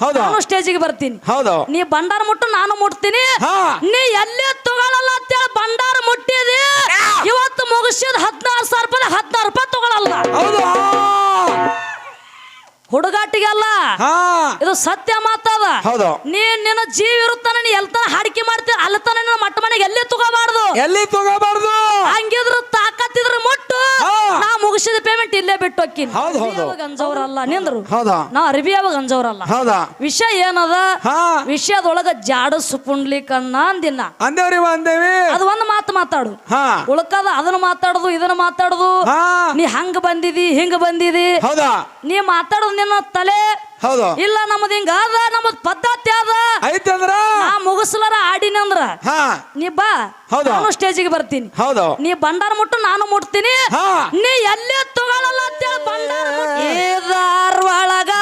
ಹೌದು. ನಾನು ಸ್ಟೇಜಿಗೆ ಬರ್ತೀನಿ. ಹೌದು. ನೀ ಬಂಡಾರ ಮುಟ್ಟು ನಾನು ಮುಟ್ತೀನಿ. ಹಾ. ನೀ ಎಲ್ಲೇ ತಗೊಳಲ್ಲ ಅಂತೇಳಿ ಬಂಡಾರ ಮುಟ್ಟಿದಿ. ಇವತ್ತು ಮುಗಿಸಿದ ಹದಿನಾರು ಸಾವಿರ ರೂಪಾಯಿ ಹದಿನಾರು ರೂಪಾಯಿ ತಗೊಳಲ್ಲ. ಹೌದು. ಹುಡುಗಾಟಿಗೆಲ್ಲ ಹಾ. ಇದು ಸತ್ಯ ಮಾತದ ಹೌದು. ನೀನ್ ನಿನ್ನ ಜೀವ ಇರುತ್ತಾನ ನೀ ಎಲ್ತಾನ ಹಾಡಿಕೆ ಮಾಡ್ತೀನಿ ಅಲ್ಲತನ ನಿನ್ನ ಮಟ್ಟ ಮನೆಗೆ ಎಲ್ಲಿ ತಗೋಬಾರ್ದು? ಎಲ್ಲಿ ತಗೋಬಾರ್ದು? ಹಂಗಿದ್ರ ತಾಕತ್ತಿದ್ರ ಮುಟ್ಟು. ನಾ ಮುಗಿಸಿದ ಪೇಮೆಂಟ್ ಇಲ್ಲೇ ಬಿಟ್ಟು ಹೋಗ್ತೀನಿ. ಗಂಜವ್ರಲ್ಲ ನಿಂದ್ರು. ನಾ ನಾ ಅವ ಗಂಜವ್ರಲ್ಲ. ವಿಷಯ ಏನದ? ವಿಷಯದೊಳಗ ಜಾಡ ಸುಪುಂಡ್ಲಿ ಕಣ್ಣ ಅಂದಿನ. ಅಂದೇವಿ. ಅದು ಒಂದು ಮಾತು ಮಾತಾಡು. ಹಾ. ಉಳ್ಕದ ಅದನ್ನ ಮಾತಾಡುದು ಇದನ್ನ ಮಾತಾಡುದು. ಹಾ. ನೀ ಹಂಗ ಬಂದಿದಿ ಹಿಂಗ ಬಂದಿದಿ. ನೀ ಮಾತಾಡುದು ನಿನ್ನ ತಲೆ. ಹೌದು. ಇಲ್ಲ ನಮ್ಮದ್ ಹಿಂಗ ಅದ ನಮ್ಮದ್ ಪದ್ಧತಿ ಅದ ಐತಂದ್ರ ನಾ ಮುಗಿಸ್ಲಾರ ಆಡಿನಂದ್ರ ಹಾ. ನೀ ಬಾ ಹೌದು. ನಾನು ಸ್ಟೇಜಿಗೆ ಬರ್ತೀನಿ. ಹೌದು. ನೀ ಬಂಡಾರ ಮುಟ್ಟು ನಾನು ಮುಟ್ತೀನಿ. ಹಾ. ನೀ ಎಲ್ಲೇ ತಗೊಳಲ್ಲ ಅಂತೇಳಿ ಬಂಡಾರ ಮುಟ್ಟಿ. ಒಳಗ ಒಳಗ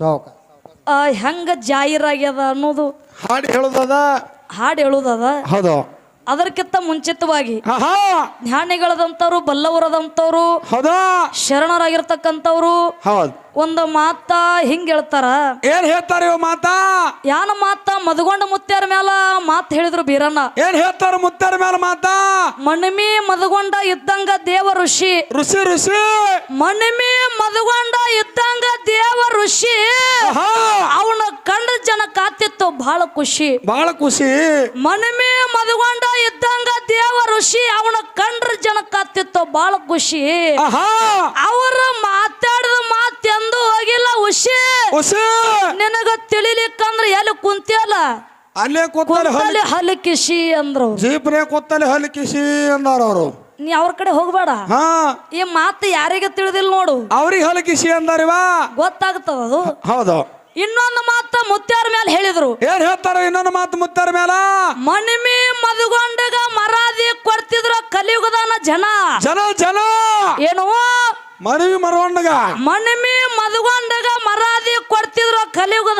ಆ, ಹೆಂಗ ಜಾಹೀರಾಗ್ಯದ ಅನ್ನೋದು ಹಾಡು ಹೇಳುದದ? ಹಾಡು ಹೇಳುದದ? ಹೌದು. ಅದಕ್ಕಿಂತ ಮುಂಚಿತವಾಗಿ ಹಾ ಜ್ಞಾನಿಗಳದಂತವ್ರು ಬಲ್ಲವರದಂತವ್ರು ಹೌದಾ. ಶರಣರಾಗಿರ್ತಕ್ಕಂಥವ್ರು ಹೌದು. ಒಂದು ಮಾತ ಹಿಂಗ್ ಹೇಳ್ತಾರ. ಏನ್ ಹೇಳ್ತಾರ ಇವ ಮಾತಾ? ಯಾನ ಮಾತ ಮದಗೊಂಡ ಮುತ್ತ್ಯಾರ ಮ್ಯಾಲ ಮಾತ್ ಹೇಳಿದ್ರು ಬೀರಣ್ಣ. ಏನ್ ಹೇಳ್ತಾರ ಮುತ್ತ್ಯಾರ ಮೇಲೆ ಮಾತಾ? ಮಣಿಮಿ ಮದಗೊಂಡ ಇದ್ದಂಗ ದೇವ ಋಷಿ. ಋಷಿ ಋಷಿ. ಮಣಿಮಿ ಮದಗೊಂಡ ಇದ್ದಂಗ ದೇವ ಋಷಿ. ಅವನ ಕಂಡ ಜನ ಕಾತಿತ್ತು ಬಹಳ ಖುಷಿ. ಬಹಳ ಖುಷಿ. ಮಣಿಮಿ ಮದಗೊಂಡ ಇದ್ದಂಗ ದೇವ ಋಷಿ ಅವನ ಕಂಡ್ರ ಜನ ಕಾತಿತ್ತು ಬಹಳ ಖುಷಿ. ಅವರ ಮಾತಾಡಿದ ಮಾತೆಂದು ಹೋಗಿಲ್ಲ ಖುಷಿ ನಿನಗ ತಿಳಿಲಿಕ್ಕಂದ್ರ ಎಲ್ಲಿ ಕುಂತಿಯಲ್ಲ? ಅಲ್ಲೇ ಕೂತಲ್ಲಿ ಹಲ್ ಕುಂತಲ್ಲಿ ಹಲಕಿಸಿ ಅಂದ್ರು ಜೀಪ್ನೇ ಕೂತಲ್ಲಿ ಹಲಕಿಸಿ ಅಂದಾರ ಅವರು. ನೀ ಅವ್ರ ಕಡೆ ಹೋಗ್ಬೇಡ. ಹಾ. ಈ ಮಾತು ಯಾರಿಗೆ ತಿಳಿದಿಲ್ಲ ನೋಡು. ಅವ್ರಿಗೆ ಹಲಕಿಸಿ ಅಂದಾರಿವಾ ಗೊತ್ತಾಗ್ತದ ಅದು. ಹೌದು. ಇನ್ನೊಂದು ಮಾತು ಮುತ್ಯಾರ ಮೇಲೆ ಹೇಳಿದ್ರು. ಏನ್ ಹೇಳ್ತಾರ ಇನ್ನೊಂದು ಮಾತು ಮುತ್ತಾರ ಮೇಲ ಮಣಿಮಿ ಮದುಗೊಂಡಗ ಮರಾದಿ ಕೊಡ್ತಿದ್ರ ಕಲಿಯುಗದಾನ ಜನ. ಜನ ಜನ. ಏನು ಮನವಿ ಮರವಣ್ಣಗ. ಮನವಿ ಮದುಗೊಂಡಗ ಮರಾದಿ ಕೊಡ್ತಿದ್ರು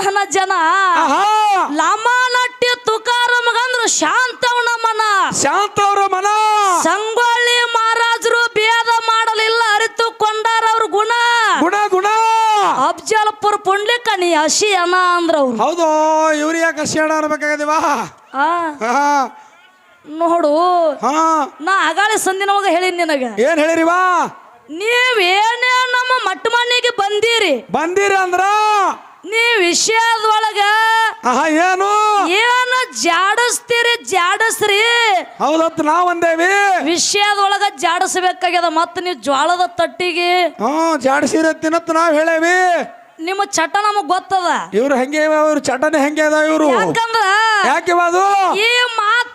ಹಣ ಜನ. ಆಹಾ. ಲಮ ನಟ್ಟಿ ತುಕಾರ ಮಗಂದ್ರು ಶಾಂತವನ ಮನ. ಶಾಂತವ್ರ ಮನ. ಸಂಗೊಳ್ಳಿ ಮಹಾರಾಜರು ಭೇದ ಮಾಡಲಿಲ್ಲ ಅರಿತುಕೊಂಡಾರ ಅವ್ರ ಗುಣ. ಗುಣ ಗುಣ. ಅಫ್ಜಲ್ಪುರ್ ಪುಂಡ್ಲಿಕ ನೀ ಹಸಿ ಅಂದ್ರ ಅವ್ರು. ಹೌದು ಇವ್ರು ಯಾಕೆ ಹಸಿ ಅನ್ಬೇಕಾಗದಿವ ಅನ್ಬೇಕಾಗದಿವಾ ಹಾ ನೋಡು ಹಾ. ನಾ ಅಗಾಳಿ ಸಂದಿನವಾಗ ಹೇಳಿ ನಿನಗ. ಏನ್ ಹೇಳಿರಿವ? ನೀವೇನೇ ನಮ್ಮ ಮಟ್ಟ ಮನೆಗೆ ಬಂದೀರಿ? ಬಂದಿರಿ ಅಂದ್ರ? ನೀ ವಿಷಯದೊಳಗ ಆಹಾ ಏನು? ಏನ ಜಾಡಸ್ತೀರಿ ಜಾಡಸ್ರಿ? ಹೌದತ್ ನಾವ್ ಅಂದೇವಿ. ವಿಷಯದೊಳಗ ಜಾಡಿಸ್ಬೇಕಾಗ್ಯದ ಮತ್ತ ನೀವು ಜ್ವಾಳದ ತಟ್ಟಿಗೆ. ಹ್ಮ್ ಜಾಡ್ಸಿರ ತಿನ್ನತ್ ನಾವ್ ಹೇಳೇವಿ. ನಿಮ್ಮ ಚಟ ನಮಗ್ ಗೊತ್ತದ? ಇವ್ರು ಹೆಂಗೆ ಇವ ಇವ್ರು ಚಟನೆ ಹೆಂಗೆ ಅದ ಇವ್ರು? ಯಾಕಂದ್ರ ಯಾಕೆ ಈ ಮಾತು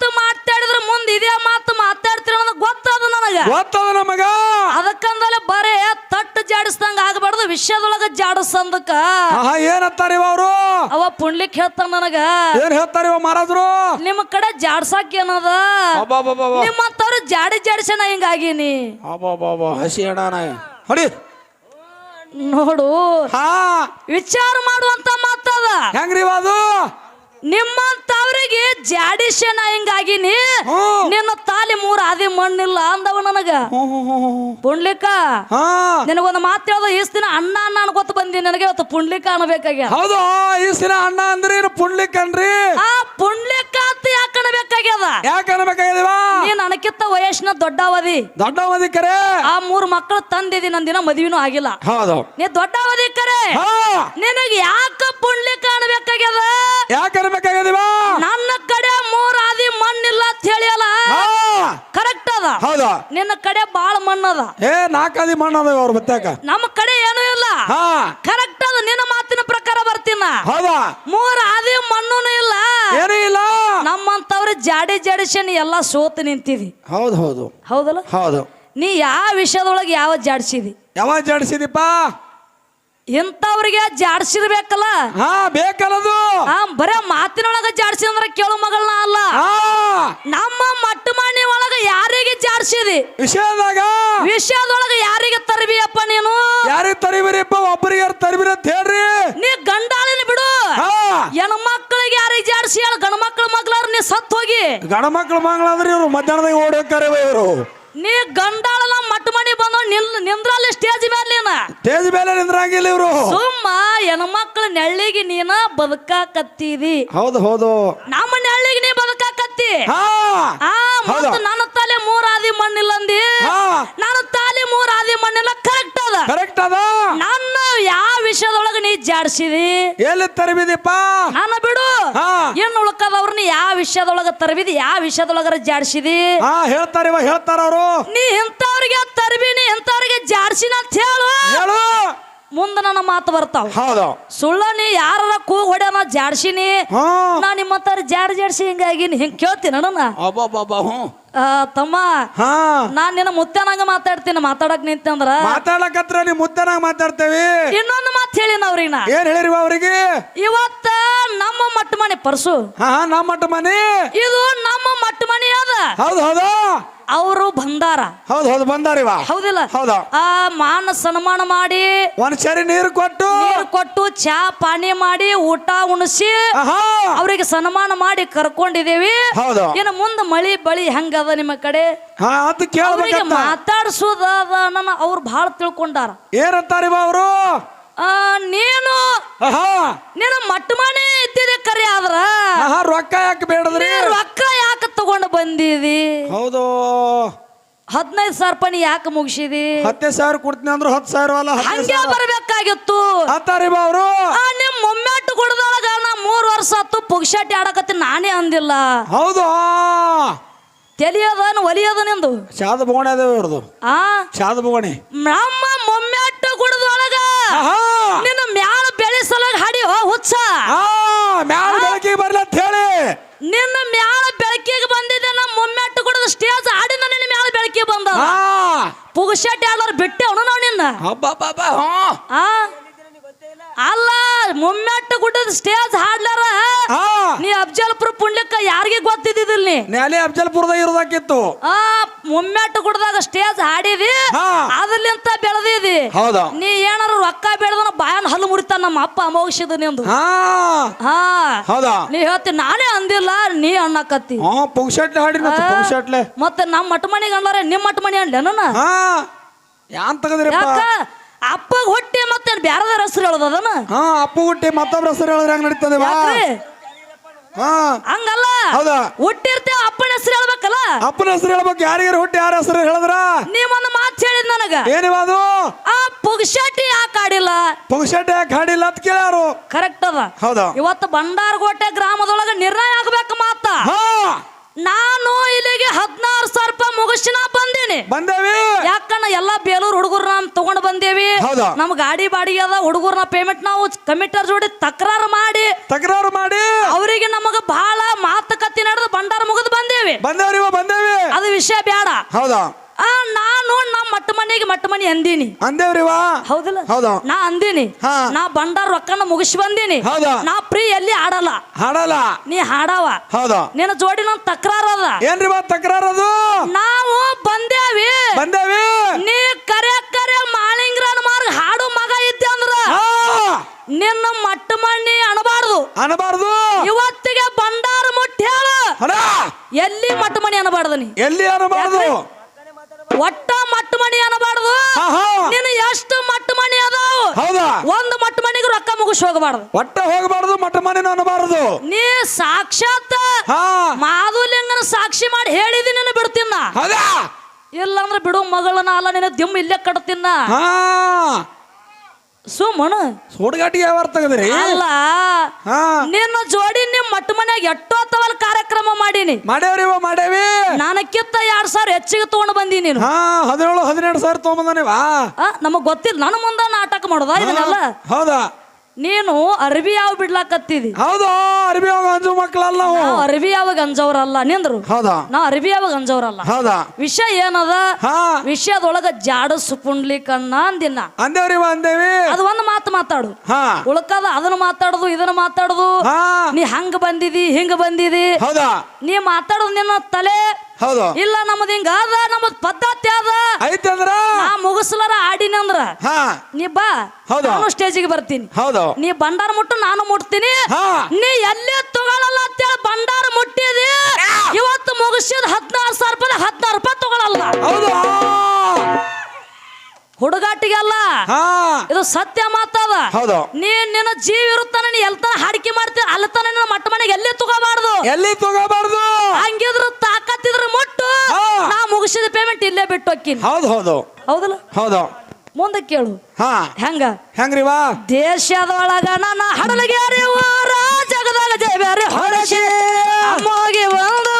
ಜಾಡಿಸಂದಕ್ಕ ಆಹಾ ಏನತ್ತಾರ ಇವ ಅವ್ರು? ಅವ ಪುಂಡ್ಲಿಕ್ ಹೇಳ್ತಾನ ನನಗ. ಏನ್ ಹೇಳ್ತಾರ ಇವ ಮಹಾರಾಜರು? ನಿಮ್ಮ ಕಡೆ ಜಾಡ್ಸಾಕ್ ಏನದ? ಅಬ್ಬಬ್ಬಬ್ಬಬ್ಬ. ನಿಮ್ಮಂತವ್ರು ಜಾಡಿ ಜಾಡಿಸನ ಹಿಂಗಾಗೀನಿ ಅಬ್ಬಬ್ಬಬ್ಬ, ಹಸಿ ಅಣ್ಣ ಹೊಡಿ. ನೋಡು. ಹಾ. ವಿಚಾರ ಮಾಡುವಂತ ಮಾತದ ಹೆಂಗ್ರಿ ಇವ ಅದು? ನಿಮ್ಮಂತವ್ರಿಗೆ ಜಾಡಿಶನ ಹಿಂಗಾಗಿನಿ ಹ್ಮ್. ನಿನ್ನ ತಾಲಿ ಮೂರ್ ಆದಿ ಮಣ್ಣಿಲ್ಲ ಅಂದವ ನನಗ. ಪುಂಡ್ಲಿಕ ನಿನಗೊಂದು ಮಾತು ಹೇಳ್ದ ಈಸ್ ದಿನ ಅಣ್ಣ ಅಣ್ಣ ಅನ್ಕೋತ ಬಂದಿ ನನಗೆ ಇವತ್ತು ಪುಂಡ್ಲಿಕ ಅನ್ಬೇಕಾಗ್ಯ? ಹೌದು ದಿನ ಅಣ್ಣ ಏನು ಇದು ಪುಂಡ್ಲಿಕ್ಕನ್ರಿ ಆ ಪುಂಡ್ಲಿಕ ಅಂತ ಯಾಕೆ ಅನ್ಬೇಕಾಗ್ಯದ? ಯಾಕೆ ಅನ್ಬೇಕಾಗ್ಯದವ? ನೀನ್ ಅನಕಿತ್ತ ವಯಸ್ಸಿನ ದೊಡ್ಡವಧಿ. ದೊಡ್ಡ ಅವಧಿ ಕರೆ. ಆ ಮೂರು ಮಕ್ಕಳು ತಂದಿದಿ ನಂದಿನ ಮದುವೆನೂ ಆಗಿಲ್ಲ. ಹೌದು. ನೀ ದೊಡ್ಡವಧಿ ಕರೆ. ನಿನಗೆ ಯಾಕ ಪುಂಡ್ಲಿಕ ಅನ್ಬೇಕಾಗ್ಯದ? ಯಾಕೆ ನನ್ನ ಕಡೆ ಮೂರ್ ಆದಿ ಮಣ್ಣಿಲ್ಲ ಅಂತ ಹೇಳಿಯಲ್ಲ? ಹಾ. ಕರೆಕ್ಟ್ ಅದ. ಹೌದು? ನಿನ್ನ ಕಡೆ ಬಾಳ ಮಣ್ಣದ. ಏ ನಾಲ್ಕಾದಿ ಮಣ್ಣು ಅದ ಅವ್ರ ಬತ್ತಾಕ. ನಮ್ಮ ಕಡೆ ಏನೂ ಇಲ್ಲ. ಕರೆಕ್ಟ್ ಅದ. ನಿನ್ನ ಮಾತಿನ ಪ್ರಕಾರ ಬರ್ತೀನ. ಹೌದಾ? ಮೂರ್ ಆದಿ ಮಣ್ಣೂ ಇಲ್ಲ. ಏನೂ ಇಲ್ಲ? ನಮ್ಮಂತವ್ರ ಜಾಡಿ ಜಾಡಿಸನಿ ಎಲ್ಲಾ ಸೋತು ನಿಂತಿದಿ. ಹೌದು ಹೌದು. ಹೌದಲ್ಲ? ಹೌದು. ನೀ ಯಾವ ವಿಷಯದೊಳಗೆ ಯಾವ ಜಾಡ್ಸಿದಿ? ಯಾವ ಜಡಿಸಿದಿಪ್ಪ? ಇಂಥವ್ರಿಗೆ ಜಾಡ್ಸಿರ್ಬೇಕಲ್ಲ ಹಾ ಬೇಕಲ್ಲದು. ಆ ಬರೇ ಮಾತಿನೊಳಗ ಜಾಡ್ಸಿ ಅಂದ್ರೆ ಕೇಳು ಮಗಳನ್ನ ಅಲ್ಲ. ಹಾ. ನಮ್ಮ ಮಟ್ಟ ಮನೆ ಒಳಗ ಯಾರಿಗೆ ಜಾಡ್ಸಿದಿ? ವಿಷಯದಾಗ ವಿಷಯದೊಳಗ ಯಾರಿಗೆ ತರಬಿಯಪ್ಪ ನೀನು? ಯಾರಿಗೆ ತರಿಬಿರಿಪ್ಪ ಒಬ್ಬರಿಗೆ ತರಿಬಿರಿ ಅಂತ ಹೇಳ್ರಿ. ನೀ ಗಂಡಾಲಿನ ಬಿಡು. ಹಾ. ಹೆಣ್ಣು ಮಕ್ಕಳಿಗೆ ಯಾರಿಗೆ ಜಾಡ್ಸಿ ಹೇಳ? ಗಂಡ ಮಕ್ಕಳ ಮಗ್ಲಾರ ನೀ ಸತ್ ಹೋಗಿ ಗಂಡ ಮಕ್ಳು ಮಂಗಳಾದ್ರೆ ಇವ್ರು ಮಧ್ಯಾಹ್ನದಾಗ ಓಡಿ ಹೋಗ್ತಾರೆ ಇವರು. ನೀ ಬಂದ ನಿಲ್ ನಿಂದ್ರಲ್ಲಿ ಸ್ಟೇಜ್ ಮೇಲೆ ಸ್ಟೇಜ್ ಮೇಲೆ ನಿಂದ್ರಾಗಿಲ್ಲ ಇವರು. ಸುಮ್ಮ ಹೆಣ್ಮಕ್ಳ ನೆಳ್ಳಿಗೆ ನೀನ ಬದುಕಾಕತ್ತೀರಿ. ಹೌದು ಹೌದು. ನಮ್ಮ ನೆಳ್ಳಿಗೆ ನೀ ಬದುಕಾಕತ್ತಿ. ಹೌದು. ನನ್ನ ತಲೆ ಮೂರ್ ಆದಿ ಮಣ್ಣಿಲ್ಲ ಅಂದಿ ಹಾ. ನನ್ನ ತಾಲಿ ಮೂರ್ ಆದಿ ಮಣ್ಣಿಲ್ಲ ಕರೆಕ್ಟ್ ಅದ. ಕರೆಕ್ಟ್ ಅದ. ನನ್ನ ಯಾವ ವಿಷಯದೊಳಗೆ ನೀ ಜಾಡ್ಸಿದಿ? ಎಲ್ಲಿ ತರಬಿದಿಪ್ಪ? ನಾನು ಬಿಡು. ಏನು ಉಳ್ಕದವ್ರನ್ನ ಯಾವ ವಿಷಯದೊಳಗೆ ವಿಷಯದೊಳಗ ತರಬಿದಿ ಯಾವ ವಿಷಯದೊಳಗರ ಜಾಡ್ಸಿದಿ? ಹೇಳ್ತಾರ ಹೇಳ್ತಾರ ಅವರು ನೀ ತರಬಿನಿ ಜಾಡ್ಸಿನ ಅಂತ ಹೇಳು ಹೇಳು ಮುಂದ ನನ್ನ ಮಾತು ಬರ್ತಾವ. ಹೌದು. ಸುಳ್ಳ ನೀ ಯಾರ ಕೂಗ್ ಹೊಡ್ಯಾನ ಜಾಡ್ಸಿನಿ. ಹಾ. ನಾ ನಿಮ್ಮ ತರ ಜಾಡ್ ಜಾಡ್ಸಿ ಹಿಂಗಾಗಿ ಹಿಂಗ್ ಕೇಳ್ತೀನಿ ಅಬ್ಬಬ್ಬಬ್ಬ ಹ್ಞೂ. ಆ, ತಮ್ಮ ಹಾ. ನಾನ್ ನಿನ್ನ ಮುತ್ತನಂಗ ಮಾತಾಡ್ತೀನಿ ಮಾತಾಡಕ್ ನಿಂತಂದ್ರ ಮಾತಾಡಕತ್ರ ನೀವು ಮುದ್ದನಾಗ ಮಾತಾಡ್ತೇವಿ. ಇನ್ನೊಂದು ಮಾತು ಹೇಳಿನ ಅವ್ರಿಗೆ ನಾ. ಏನ್ ಹೇಳಿರಿವ ಅವ್ರಿಗೆ? ಇವತ್ತ ನಮ್ಮ ಮಟ್ಟ ಮನೆ ಪರ್ಸು. ಹಾ ಹಾ ನಮ್ಮ ಮಟ್ಟ ಮನೆ ಇದು ನಮ್ಮ ಮಟ್ಟ ಮನೆ ಅದ. ಹೌದು ಹೌದು. ಅವರು ಬಂದಾರ. ಹೌದು ಹೌದು ಬಂದಾರಿವ ಹೌದಿಲ್ಲ? ಹೌದು. ಆ ಮಾನ ಸನ್ಮಾನ ಮಾಡಿ ಒಂದ್ ಸರಿ ನೀರು ಕೊಟ್ಟು ನೀರು ಕೊಟ್ಟು ಚಾ ಪಾನಿ ಮಾಡಿ ಊಟ ಉಣಿಸಿ ಅವರಿಗೆ ಸನ್ಮಾನ ಮಾಡಿ ಕರ್ಕೊಂಡಿದೇವಿ. ಹೌದು. ಇನ್ನು ಮುಂದೆ ಮಳಿ ಬಳಿ ಹೆಂಗದ ನಿಮ್ಮ ಕಡೆ? ಅವರಿಗೆ ಮಾತಾಡಿಸೋದ ನನ್ನ ಅವ್ರು ಬಹಳ ತಿಳ್ಕೊಂಡಾರ. ಏನಂತಾರಿವ ಅವರು? ಆ, ನೀನು ಹಾ ನೀನು ಮಟ್ಟ ಮಾನೇ ಇದ್ದಿದೆ ಕರೆ ಆದ್ರ. ರೊಕ್ಕ ಯಾಕೆ ಬೇಡದ್ರಿ? ರೊಕ್ಕ ಯಾಕೆ ತಗೊಂಡು ಬಂದಿದಿ? ಹೌದು. ಹದಿನೈದು ಸಾವಿರ ರೂಪಾಯಿ ಯಾಕೆ ಮುಗಿಸಿದಿ? ಹತ್ತೈದು ಸಾವಿರ ಕೊಡ್ತೀನಿ ಅಂದ್ರೆ ಹತ್ತು ಸಾವಿರ ಅಲ್ಲ ಹಂಗೆ ಬರಬೇಕಾಗಿತ್ತು. ಹತ್ತಾರಿವ ಅವರು. ಆ, ನಿಮ್ ಮೊಮ್ಮೆಟ್ಟು ಕುಡ್ದೊಳಗ ನಾ ಮೂರ್ ವರ್ಷ ಹತ್ತು ಪುಗ್ಶಾಟಿ ಆಡಕತ್ತಿ ನಾನೇ ಅಂದಿಲ್ಲ. ಹೌದು. ತೆಲಿಯೋದನ್ ಒಲಿಯದ ನಿಂದು? ಶಾದ ಬೋಣೆ ಅದೇ ಇವ್ರದು. ಆ? ಶಾದ ಬೋಣೆ ನಮ್ಮ ಮೊಮ್ಮೆಟ್ಟು ಕುಡ್ದೊಳಗ ಆಹಾ. ನಿನ್ನ ಮ್ಯಾಲ ಬೆಳೆಸಲಾಗ ಹಾಡಿ ಹೋ ಹುಚ್ಚ. ಆ ಮ್ಯಾಲ ಬೆಳಕಿಗೆ ಬರ್ಲಿ ಅಂತ ಹೇಳಿ. ನಿನ್ನ ಮ್ಯಾಲ ನಮ್ಮ ಸ್ಟೇಜ್ ಆಡಿ ನನ್ನ ಮ್ಯಾಲ ಬೆಳಕಿ ಬಂದ ಹಾ. ಪುಗ್ಶಾಟಿ ಆಡೋರು ಬಿಟ್ಟೆ ಅವನು ನಾವು ನಿನ್ನ. ಹಬ್ಬ ಹಾ ಅಲ್ಲ ಮುಮ್ಮೆಟ್ಟ ಗುಡ್ಡದ ಸ್ಟೇಜ್ ಹಾಡ್ಲಾರ? ನೀ ಅಬ್ಜಲ್ಪುರ ಪುಣ್ಯಕ್ಕ ಯಾರಿಗೆ ಗೊತ್ತಿದ್ದಿಲ್ಲ ನೀ? ನ್ಯಾಲಿ ಅಫಜಲ್ಪುರದಾಗ ಇರೋದಾಕಿತ್ತು. ಆ ಮುಮ್ಮೆಟ್ಟ ಗುಡ್ದಾಗ ಸ್ಟೇಜ್ ಹಾಡಿದಿ ಹಾ. ಅದ್ರಲಿಂತ ಬೆಳೆದಿದಿ. ಹೌದು. ನೀ ಏನಾರ ರೊಕ್ಕ ಬೆಳೆದನ ಬಾಯನ್ ಹಲ್ಲು ಮುರಿತಾನ ನಮ್ಮ ಅಪ್ಪ ಅಮೋಘಿಸಿದ ನಿಂದು. ಹಾ. ಹಾ. ಹೌದಾ. ನೀ ಹೇಳ್ತಿ ನಾನೇ ಅಂದಿಲ್ಲ ನೀ ಅನ್ನಕತ್ತಿ ಹಾ ಹಾಡಿ ಮತ್ತೆ ನಮ್ಮ ಮಟ್ಟ ಅಣ್ಣಾರ ಅನ್ಲಾರ ನಿಮ್ಮ ಮಟ್ಟ ಮನೆ ಹಾ. ಯಾನ್ ತಗದ್ರಿಪ್ಪ? ಯಾಕ? ಅಪ್ಪಗ್ ಹೊಟ್ಟೆ ಮತ್ತೆ ಬ್ಯಾರದ ಹೆಸರು ಹೇಳೋದನ ಹಾ ಅಪ್ಪ ಹುಟ್ಟಿ ಮತ್ತೊಬ್ರ ಹೆಸರು ಹೇಳಿದ್ರೆ ಹೆಂಗ್ ನಡೀತದೆ ಬಾ. ಯಾಕ್ರಿ? ಹಾ. ಹಂಗಲ್ಲ. ಹೌದಾ? ಹುಟ್ಟಿರ್ತೇವ ಅಪ್ಪನ ಹೆಸರು ಹೇಳ್ಬೇಕಲ್ಲ? ಅಪ್ಪನ ಹೆಸರು ಹೇಳ್ಬೇಕು ಯಾರಿಗಾರ ಹುಟ್ಟಿ ಯಾರ ಹೆಸರು ಹೇಳಿದ್ರ? ನೀವೊಂದು ಮಾತು ಹೇಳಿದ್ ನನಗ. ಏನಿವ ಅದು? ಆ ಪುಗ್ಶಾಟಿ ಯಾಕೆ ಆಡಿಲ್ಲ ಪುಗ್ಶಟ್ಟಿ ಯಾಕೆ ಹಾಡಿಲ್ಲ ಅಂತ ಕೇಳ್ಯಾರು. ಕರೆಕ್ಟ್ ಅದ. ಹೌದಾ? ಇವತ್ತು ಬಂಡಾರಗೋಟೆ ಗ್ರಾಮದೊಳಗ ನಿರ್ಣಯ ಆಗ್ಬೇಕು ಮಾತ. ಹಾ. ನಾನು ಇಲ್ಲಿಗೆ ಹದಿನಾರು ಸಾವಿರ ರೂಪಾಯಿ ಮುಗಿಸಿನ ಬಂದೀನಿ. ಬಂದೇವಿ? ಯಾಕಣ್ಣ ಎಲ್ಲಾ ಬೇಲೂರು ಹುಡುಗರ್ನ ತಗೊಂಡ್ ಬಂದೇವಿ? ಹೌದಾ? ನಮ್ ಗಾಡಿ ಬಾಡಿಗೆ ಅದ ಹುಡುಗರ್ನ ಪೇಮೆಂಟ್ ನಾವು ಕಮಿಟರ್ ಜೋಡಿ ತಕರಾರು ಮಾಡಿ. ತಕರಾರು ಮಾಡಿ? ಅವರಿಗೆ ನಮಗ ಬಹಳ ಮಾತುಕತೆ ನಡೆದು ಭಂಡಾರ ಮುಗಿದು ಬಂದೇವಿ. ಬಂದೇವ್ರಿ ಬಂದೇವಿ. ಅದು ವಿಷಯ ಬೇಡ ಹೌದಾ? ಆ ನಾನು ನಮ್ಮ ಮಟ್ಟ ಮನೆಗೆ ಮಟ್ಟ ಮನೆ ಅಂದೀನಿ. ಅಂದೇವ್ರಿವ ಹೌದಲ್ಲ? ಹೌದಾ. ನಾ ಅಂದೀನಿ. ಹಾ. ನಾ ಬಂಡಾರ ರೊಕ್ಕನ ಮುಗಿಸಿ ಬಂದೀನಿ. ಹೌದಾ. ನಾ ಫ್ರೀ ಎಲ್ಲಿ ಆಡಲ್ಲ ಹಾಡಲ್ಲ. ನೀ ಹಾಡವ. ಹೌದಾ. ನಿನ್ನ ಜೋಡಿ ನನ್ ತಕರಾರ ಅದ. ಏನ್ರಿ ಬಾ ತಕರಾರದು ನಾವು ಬಂದೇವಿ. ಬಂದೇವಿ. ನೀ ಕರೆ ಕರೆ ಮಾಳಿಂಗ್ರನ್ ಮಾರ್ಗ ಹಾಡು ಮಗ ಇದ್ದೆ ಅಂದ್ರ ಹಾ. ನಿನ್ನ ಮಟ್ಟ ಮಣ್ಣಿ ಅಣಬಾರ್ದು ಅನಬಾರ್ದು. ಇವತ್ತಿಗೆ ಬಂಡಾರ ಮುಟ್ಟಿ ಹೇಳ ಹಣ. ಎಲ್ಲಿ ಮಟ್ಟ ಮಣಿ ಅನಬಾರ್ದು ನೀ? ಎಲ್ಲಿ ಅನಬಾರ್ದು? ಒಟ್ಟ ಮಟ್ಟ ಮಣಿ ಅನ್ನಬಾರ್ದು. ನಿನ್ನ ಎಷ್ಟು ಮಟ್ಟ ಮಣಿ ಅದಾವ? ಹೌದಾ? ಒಂದು ಮಟ್ಟ ಮನಿಗೆ ರೊಕ್ಕ ಮುಗಿಸ್ ಹೋಗಬಾರ್ದು. ಒಟ್ಟ ಹೋಗಬಾರ್ದು ಮಟ್ಟ ಮನೆ ಅನ್ನಬಾರ್ದು. ನೀ ಸಾಕ್ಷಾತ್ ಮಾಧುಲಿಂಗನ ಸಾಕ್ಷಿ ಮಾಡಿ ಹೇಳಿದಿ ನಿನ್ನ ಬಿಡ್ತೀನ. ಹೌದಾ? ಇಲ್ಲಾಂದ್ರೆ ಬಿಡು ಮಗಳನ್ನ ಅಲ್ಲ ನಿನ್ನ ದಿಮ್ಮ ಇಲ್ಲೇ ಕಟ್ತೀನ. ಸುಮ್ಮನ ಸುಡ್ಗಾಟಿಗೆ ಯಾವ ತಗದ್ರಿ ಅಲ್ಲ ಹಾ. ನಿನ್ನ ಜೋಡಿ ನಿಮ್ ಮಟ್ಟ ಮನ್ಯಾಗ ತವಲ್ ಕಾರ್ಯಕ್ರಮ ಮಾಡೀನಿ. ಮಾಡೇವ್ರಿ ಮಾಡೇವಿ ನನಕ್ಕಿಂತ ಎರಡ್ ಸಾವಿರ ಹೆಚ್ಚಿಗೆ ತಗೊಂಡ್ ಬಂದಿ ನೀನು. ಹಾ ಹದಿನೇಳು ಹದಿನೆಂಟು ಸಾವಿರ ತೊಗೊಂಬಂದಾನಿವಾ ಆ, ನಮಗ್ ಗೊತ್ತಿಲ್ಲ. ನನ್ನ ಮುಂದ ನಾಟಕ ಮಾಡೋದಾ ಇದನ್ನೆಲ್ಲ? ಹೌದಾ? ನೀನು ಅರ್ಬಿ ಯಾವ ಬಿಡ್ಲಾಕತ್ತಿದಿ. ಹೌದು? ಅರ್ಬಿ ಯಾವ ಗಂಜು ಮಕ್ಕಳಲ್ಲ ನಾವು ಅರ್ಬಿ ಯಾವ ಅಂಜವ್ರಲ್ಲ ನಿಂದ್ರು. ಹೌದಾ? ನಾ ಅರ್ಬಿ ಯಾವ ಗಂಜವ್ರಲ್ಲ. ಹೌದಾ? ವಿಷಯ ಏನದ? ವಿಷಯದೊಳಗ ಜಾಡ ಸುಪುಂಡ್ಲಿ ಕಣ್ಣ ಅಂದಿನ ಅಂದೇವ್ರಿ ಅಂದೇವಿ. ಅದು ಒಂದ್ ಮಾತು ಮಾತಾಡು. ಹಾ. ಉಳ್ಕದ ಅದನ್ನ ಮಾತಾಡುದು ಇದನ್ನ ಮಾತಾಡುದು. ನೀ ಹಂಗ ಬಂದಿದಿ ಹಿಂಗ ಬಂದಿದಿ. ಹೌದಾ? ನೀ ಮಾತಾಡುದು ನಿನ್ನ ತಲೆ ಹೌದು. ಇಲ್ಲ ನಮ್ದ ಹಿಂಗ ಅದ ನಮ್ದು ಪದ್ಧತಿ ಅದ ಐತೆ ಅಂದ್ರ ನಾ ಮುಗಿಸ್ಲಾರ ಆಡಿನ ಅಂದ್ರ. ಹಾ. ನೀ ಬಾ ಹೌದು. ನಾನು ಸ್ಟೇಜಿಗೆ ಬರ್ತೀನಿ. ಹೌದು. ನೀ ಬಂಡಾರ ಮುಟ್ಟು ನಾನು ಮುಟ್ತೀನಿ. ಹಾ. ನೀ ಎಲ್ಲಿ ತಗೊಳಲ್ಲ ಅಂತೇಳಿ ಬಂಡಾರ ಮುಟ್ಟಿದಿ. ಇವತ್ತು ಮುಗಿಸಿದ ಹದಿನಾರು ಸಾವಿರ ರೂಪಾಯಿ ಹದಿನಾರು ರೂಪಾಯಿ ತಗೊಳಲ್ಲ. ಹೌದು. ಹುಡುಗಾಟಿಗೆಲ್ಲ. ಹಾ. ಇದು ಸತ್ಯ ಮಾತದ ಹೌದು. ನೀ ನಿನ್ನ ಜೀವ ಇರುತ್ತಾನ ನೀ ಎಲ್ತಾನ ಹಾಡಿಕೆ ಮಾಡ್ತೀನಿ ಅಲ್ತನ ನಿನ್ನ ಮಟ್ಟ ಮನೆಗೆ ಎಲ್ಲಿ ತಗೋಬಾರ್ದು? ಎಲ್ಲಿ ತಗೋಬಾರ್ದು? ಹಂಗಿದ್ರು ಹತ್ತಿದ್ರ ಮೊಟ್ಟು. ನಾ ಮುಗಿಸಿದ ಪೇಮೆಂಟ್ ಇಲ್ಲೇ ಬಿಟ್ಟು ಹೋಗ್ತೀನಿ ಹೌದು ಹೌದು. ಹೌದಲ್ಲ? ಹೌದು. ಮುಂದೆ ಕೇಳು. ಹಾ. ಹೆಂಗ? ಹೆಂಗ್ರಿವಾ ದೇಶದೊಳಗ ನನ್ನ ಹಡಲಗ್ಯಾರಿ ವಾರ ಜಗದಾಗ ಜೈಬ್ಯಾರಿ ಹೊರಸಿ ಅಮ್ಮೋಗಿ ಒಂದು